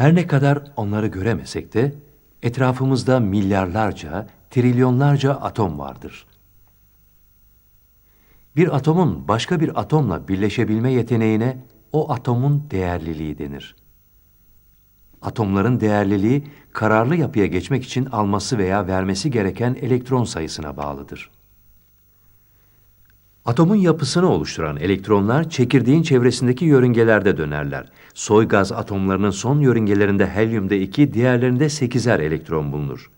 Her ne kadar onları göremesek de etrafımızda milyarlarca, trilyonlarca atom vardır. Bir atomun başka bir atomla birleşebilme yeteneğine o atomun değerliliği denir. Atomların değerliliği kararlı yapıya geçmek için alması veya vermesi gereken elektron sayısına bağlıdır. Atomun yapısını oluşturan elektronlar çekirdeğin çevresindeki yörüngelerde dönerler. Soy gaz atomlarının son yörüngelerinde helyumda 2, diğerlerinde 8'er elektron bulunur.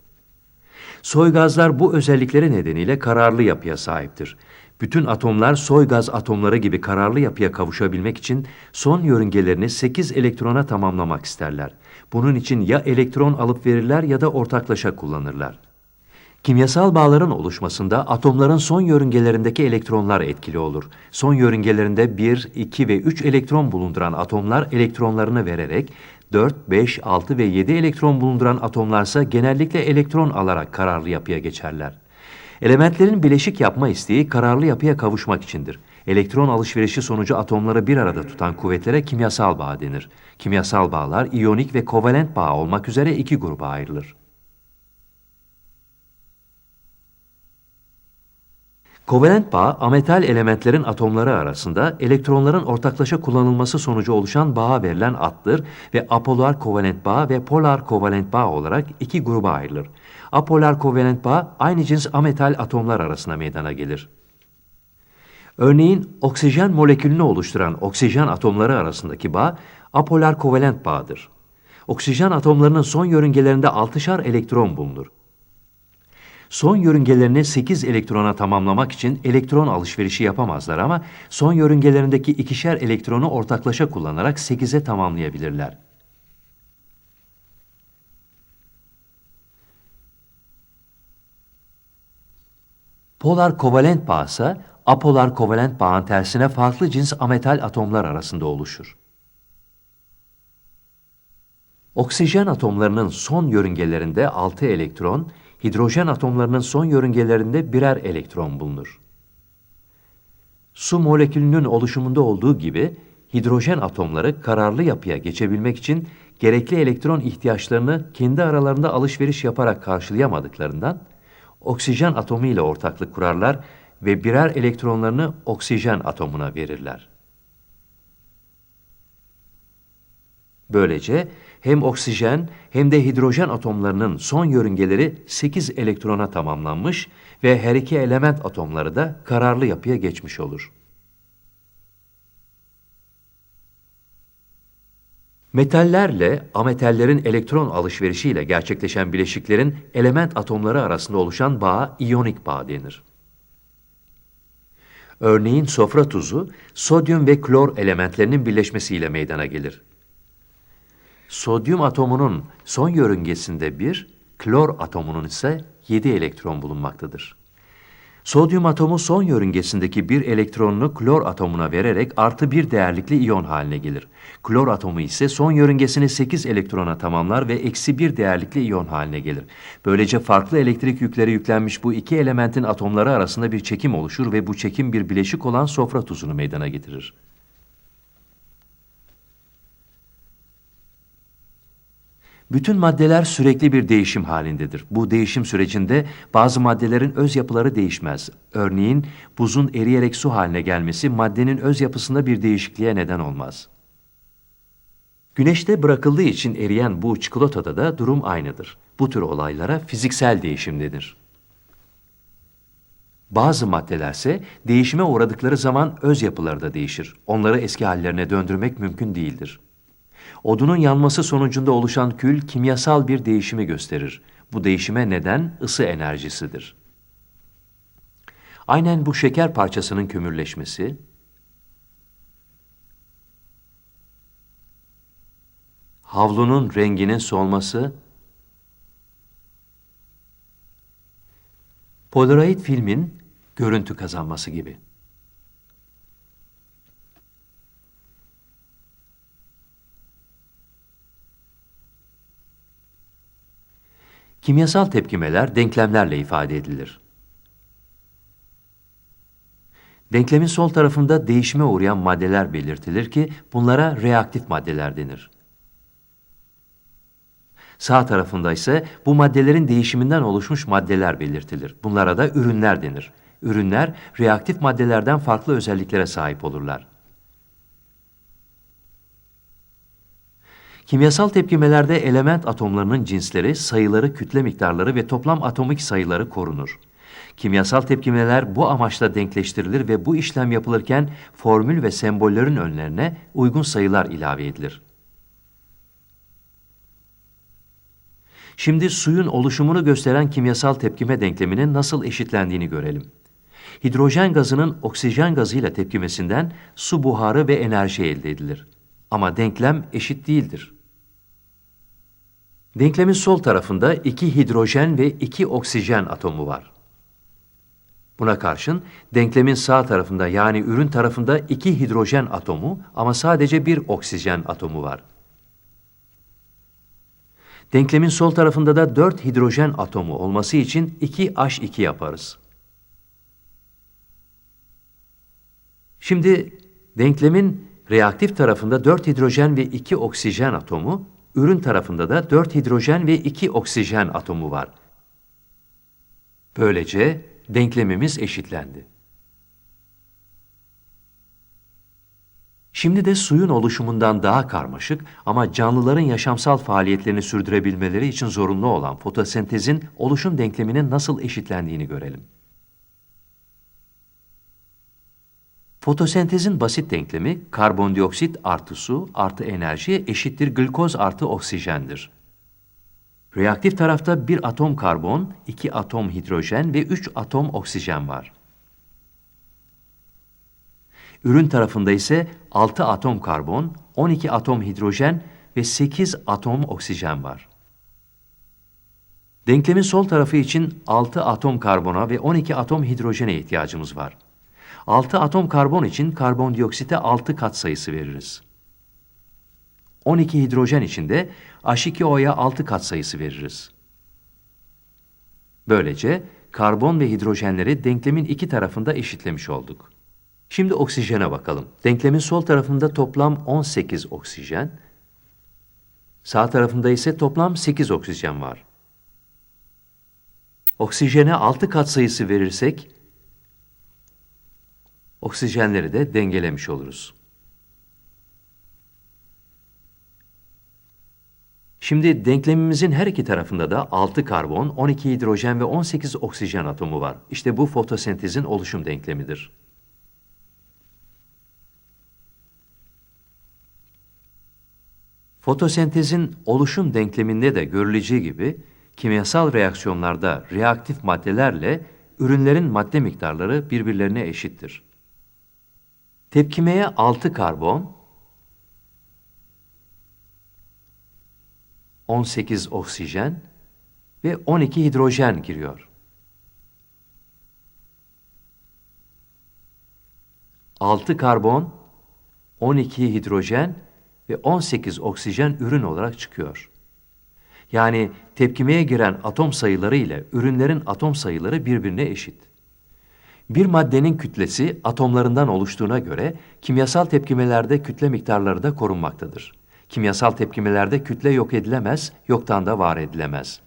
Soy gazlar bu özellikleri nedeniyle kararlı yapıya sahiptir. Bütün atomlar soy gaz atomları gibi kararlı yapıya kavuşabilmek için son yörüngelerini 8 elektrona tamamlamak isterler. Bunun için ya elektron alıp verirler ya da ortaklaşa kullanırlar. Kimyasal bağların oluşmasında atomların son yörüngelerindeki elektronlar etkili olur. Son yörüngelerinde 1, 2 ve 3 elektron bulunduran atomlar elektronlarını vererek 4, 5, 6 ve 7 elektron bulunduran atomlarsa genellikle elektron alarak kararlı yapıya geçerler. Elementlerin bileşik yapma isteği kararlı yapıya kavuşmak içindir. Elektron alışverişi sonucu atomları bir arada tutan kuvvetlere kimyasal bağ denir. Kimyasal bağlar iyonik ve kovalent bağ olmak üzere iki gruba ayrılır. Kovalent bağ, ametal elementlerin atomları arasında elektronların ortaklaşa kullanılması sonucu oluşan bağa verilen addır ve apolar kovalent bağ ve polar kovalent bağ olarak iki gruba ayrılır. Apolar kovalent bağ aynı cins ametal atomlar arasında meydana gelir. Örneğin oksijen molekülünü oluşturan oksijen atomları arasındaki bağ apolar kovalent bağdır. Oksijen atomlarının son yörüngelerinde 6'şar elektron bulunur. Son yörüngelerini 8 elektrona tamamlamak için elektron alışverişi yapamazlar ama son yörüngelerindeki ikişer elektronu ortaklaşa kullanarak 8'e tamamlayabilirler. Polar kovalent bağ ise apolar kovalent bağın tersine farklı cins ametal atomlar arasında oluşur. Oksijen atomlarının son yörüngelerinde 6 elektron, hidrojen atomlarının son yörüngelerinde birer elektron bulunur. Su molekülünün oluşumunda olduğu gibi hidrojen atomları kararlı yapıya geçebilmek için gerekli elektron ihtiyaçlarını kendi aralarında alışveriş yaparak karşılayamadıklarından oksijen atomu ile ortaklık kurarlar ve birer elektronlarını oksijen atomuna verirler. Böylece hem oksijen hem de hidrojen atomlarının son yörüngeleri 8 elektrona tamamlanmış ve her iki element atomları da kararlı yapıya geçmiş olur. Metallerle ametallerin elektron alışverişiyle gerçekleşen bileşiklerin element atomları arasında oluşan bağa iyonik bağ denir. Örneğin sofra tuzu, sodyum ve klor elementlerinin birleşmesiyle meydana gelir. Sodyum atomunun son yörüngesinde bir, klor atomunun ise 7 elektron bulunmaktadır. Sodyum atomu son yörüngesindeki bir elektronunu klor atomuna vererek artı bir değerlikli iyon haline gelir. Klor atomu ise son yörüngesini 8 elektrona tamamlar ve eksi bir değerlikli iyon haline gelir. Böylece farklı elektrik yükleri yüklenmiş bu iki elementin atomları arasında bir çekim oluşur ve bu çekim bir bileşik olan sofra tuzunu meydana getirir. Bütün maddeler sürekli bir değişim halindedir. Bu değişim sürecinde bazı maddelerin öz yapıları değişmez. Örneğin buzun eriyerek su haline gelmesi maddenin öz yapısında bir değişikliğe neden olmaz. Güneşte bırakıldığı için eriyen bu çikolatada da durum aynıdır. Bu tür olaylara fiziksel değişim denir. Bazı maddelerse değişime uğradıkları zaman öz yapıları da değişir. Onları eski hallerine döndürmek mümkün değildir. Odunun yanması sonucunda oluşan kül kimyasal bir değişimi gösterir. Bu değişime neden ısı enerjisidir. Aynen bu şeker parçasının kömürleşmesi, havlunun renginin solması, Polaroid filmin görüntü kazanması gibi. Kimyasal tepkimeler denklemlerle ifade edilir. Denklemin sol tarafında değişime uğrayan maddeler belirtilir ki bunlara reaktif maddeler denir. Sağ tarafında ise bu maddelerin değişiminden oluşmuş maddeler belirtilir. Bunlara da ürünler denir. Ürünler reaktif maddelerden farklı özelliklere sahip olurlar. Kimyasal tepkimelerde element atomlarının cinsleri, sayıları, kütle miktarları ve toplam atomik sayıları korunur. Kimyasal tepkimeler bu amaçla denkleştirilir ve bu işlem yapılırken formül ve sembollerin önlerine uygun sayılar ilave edilir. Şimdi suyun oluşumunu gösteren kimyasal tepkime denkleminin nasıl eşitlendiğini görelim. Hidrojen gazının oksijen gazıyla tepkimesinden su buharı ve enerji elde edilir. Ama denklem eşit değildir. Denklemin sol tarafında iki hidrojen ve iki oksijen atomu var. Buna karşın denklemin sağ tarafında yani ürün tarafında iki hidrojen atomu ama sadece bir oksijen atomu var. Denklemin sol tarafında da 4 hidrojen atomu olması için 2H2 yaparız. Şimdi denklemin reaktif tarafında 4 hidrojen ve 2 oksijen atomu, ürün tarafında da 4 hidrojen ve 2 oksijen atomu var. Böylece denklemimiz eşitlendi. Şimdi de suyun oluşumundan daha karmaşık ama canlıların yaşamsal faaliyetlerini sürdürebilmeleri için zorunlu olan fotosentezin oluşum denkleminin nasıl eşitlendiğini görelim. Fotosentezin basit denklemi karbondioksit artı su artı enerji eşittir glikoz artı oksijendir. Reaktif tarafta bir atom karbon, iki atom hidrojen ve üç atom oksijen var. Ürün tarafında ise 6 atom karbon, 12 atom hidrojen ve 8 atom oksijen var. Denklemin sol tarafı için 6 atom karbona ve 12 atom hidrojene ihtiyacımız var. 6 atom karbon için karbondioksite 6 katsayısı veririz. 12 hidrojen için de H2O'ya 6 katsayısı veririz. Böylece karbon ve hidrojenleri denklemin iki tarafında eşitlemiş olduk. Şimdi oksijene bakalım. Denklemin sol tarafında toplam 18 oksijen, sağ tarafında ise toplam 8 oksijen var. Oksijene 6 katsayısı verirsek, oksijenleri de dengelemiş oluruz. Şimdi denklemimizin her iki tarafında da 6 karbon, 12 hidrojen ve 18 oksijen atomu var. İşte bu fotosentezin oluşum denklemidir. Fotosentezin oluşum denkleminde de görüleceği gibi kimyasal reaksiyonlarda reaktif maddelerle ürünlerin madde miktarları birbirlerine eşittir. Tepkimeye 6 karbon, 18 oksijen ve 12 hidrojen giriyor. 6 karbon, 12 hidrojen ve 18 oksijen ürün olarak çıkıyor. Yani tepkimeye giren atom sayıları ile ürünlerin atom sayıları birbirine eşit. Bir maddenin kütlesi atomlarından oluştuğuna göre kimyasal tepkimelerde kütle miktarları da korunmaktadır. Kimyasal tepkimelerde kütle yok edilemez, yoktan da var edilemez.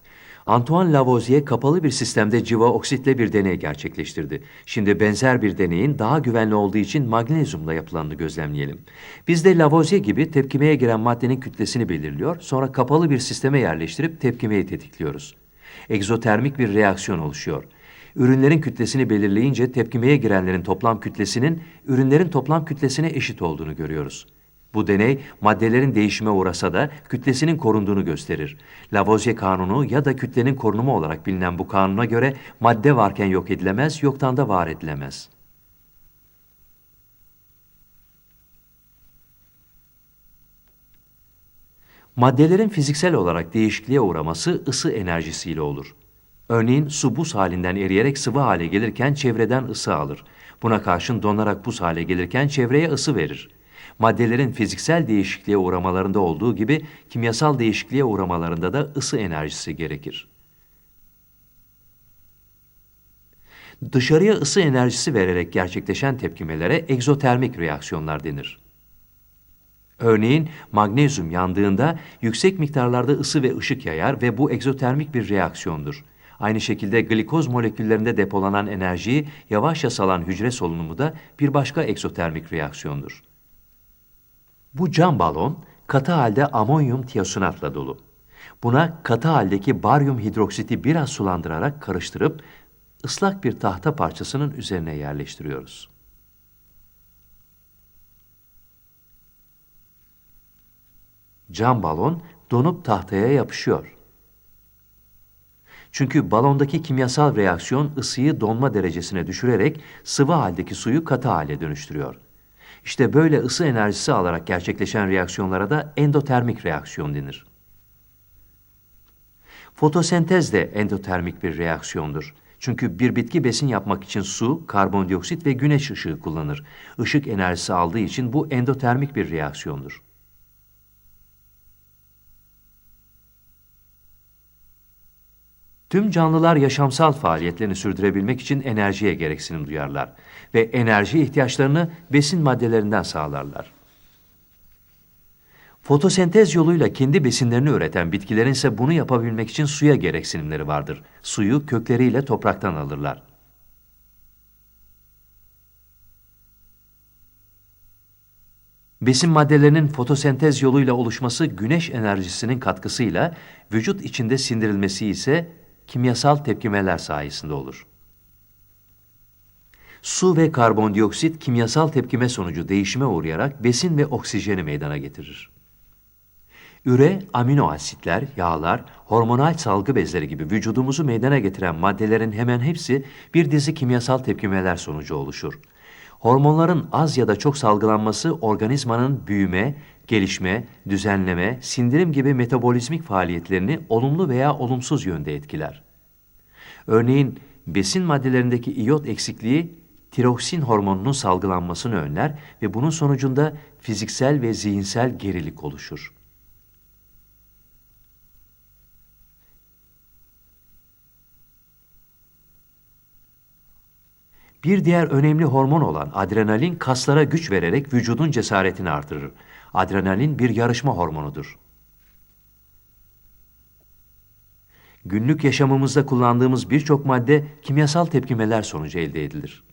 Antoine Lavoisier kapalı bir sistemde civa oksitle bir deney gerçekleştirdi. Şimdi benzer bir deneyin daha güvenli olduğu için magnezyumla yapılanını gözlemleyelim. Biz de Lavoisier gibi tepkimeye giren maddenin kütlesini belirliyor, sonra kapalı bir sisteme yerleştirip tepkimeyi tetikliyoruz. Egzotermik bir reaksiyon oluşuyor. Ürünlerin kütlesini belirleyince tepkimeye girenlerin toplam kütlesinin ürünlerin toplam kütlesine eşit olduğunu görüyoruz. Bu deney maddelerin değişime uğrasa da kütlesinin korunduğunu gösterir. Lavoisier kanunu ya da kütlenin korunumu olarak bilinen bu kanuna göre madde varken yok edilemez, yoktan da var edilemez. Maddelerin fiziksel olarak değişikliğe uğraması ısı enerjisiyle olur. Örneğin su buz halinden eriyerek sıvı hale gelirken çevreden ısı alır. Buna karşın donarak buz hale gelirken çevreye ısı verir maddelerin fiziksel değişikliğe uğramalarında olduğu gibi kimyasal değişikliğe uğramalarında da ısı enerjisi gerekir. Dışarıya ısı enerjisi vererek gerçekleşen tepkimelere egzotermik reaksiyonlar denir. Örneğin magnezyum yandığında yüksek miktarlarda ısı ve ışık yayar ve bu egzotermik bir reaksiyondur. Aynı şekilde glikoz moleküllerinde depolanan enerjiyi yavaşça salan hücre solunumu da bir başka egzotermik reaksiyondur. Bu cam balon katı halde amonyum tiosinaatla dolu. Buna katı haldeki baryum hidroksiti biraz sulandırarak karıştırıp ıslak bir tahta parçasının üzerine yerleştiriyoruz. Cam balon donup tahtaya yapışıyor. Çünkü balondaki kimyasal reaksiyon ısıyı donma derecesine düşürerek sıvı haldeki suyu katı hale dönüştürüyor. İşte böyle ısı enerjisi alarak gerçekleşen reaksiyonlara da endotermik reaksiyon denir. Fotosentez de endotermik bir reaksiyondur. Çünkü bir bitki besin yapmak için su, karbondioksit ve güneş ışığı kullanır. Işık enerjisi aldığı için bu endotermik bir reaksiyondur. Tüm canlılar yaşamsal faaliyetlerini sürdürebilmek için enerjiye gereksinim duyarlar ve enerji ihtiyaçlarını besin maddelerinden sağlarlar. Fotosentez yoluyla kendi besinlerini üreten bitkilerin ise bunu yapabilmek için suya gereksinimleri vardır. Suyu kökleriyle topraktan alırlar. Besin maddelerinin fotosentez yoluyla oluşması güneş enerjisinin katkısıyla, vücut içinde sindirilmesi ise kimyasal tepkimeler sayesinde olur. Su ve karbondioksit kimyasal tepkime sonucu değişime uğrayarak besin ve oksijeni meydana getirir. Üre, amino asitler, yağlar, hormonal salgı bezleri gibi vücudumuzu meydana getiren maddelerin hemen hepsi bir dizi kimyasal tepkimeler sonucu oluşur. Hormonların az ya da çok salgılanması organizmanın büyüme, gelişme, düzenleme, sindirim gibi metabolizmik faaliyetlerini olumlu veya olumsuz yönde etkiler. Örneğin besin maddelerindeki iyot eksikliği tiroksin hormonunun salgılanmasını önler ve bunun sonucunda fiziksel ve zihinsel gerilik oluşur. Bir diğer önemli hormon olan adrenalin kaslara güç vererek vücudun cesaretini artırır. Adrenalin bir yarışma hormonudur. Günlük yaşamımızda kullandığımız birçok madde kimyasal tepkimeler sonucu elde edilir.